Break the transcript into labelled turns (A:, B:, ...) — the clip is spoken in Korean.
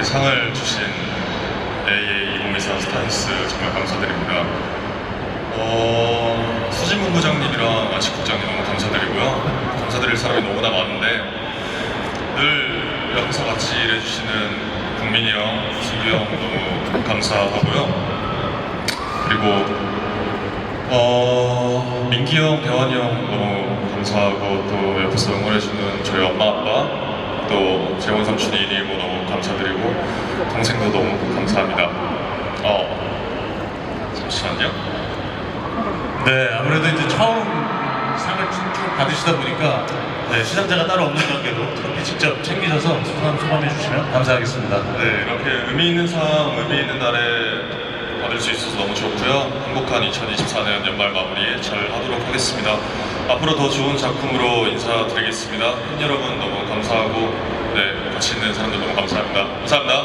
A: 이렇게 상을 주신 AA2024 스타뉴스 정말 감사드립니다. 어, 수진 본부장님이랑 아치 국장님 너무 감사드리고요. 감사드릴 사람이 너무나 많은데 늘 여기서 같이 일해주시는 국민이 형, 수기 형 너무 감사하고요. 그리고 어, 민기 형, 대환이 형 너무 감사하고 또 옆에서 응원해주는 저희 엄마, 아빠 또 재원 삼촌이 이모 너무 동생도 너무 감사합니다. 어, 잠시만요.
B: 네, 아무래도 이제 처음 상을 쭉 받으시다 보니까 네, 시상자가 따로 없는 관계로 트로피 직접 챙기셔서 소감 소감해 주시면 감사하겠습니다.
A: 네, 이렇게 의미 있는 상, 의미 있는 날에 받을 수 있어서 너무 좋고요. 행복한 2024년 연말 마무리 잘 하도록 하겠습니다. 앞으로 더 좋은 작품으로 인사드리겠습니다. 팬 여러분 너무 감사하고, 네, 같이 있는 사람들 너무 감사합니다. 감사합니다.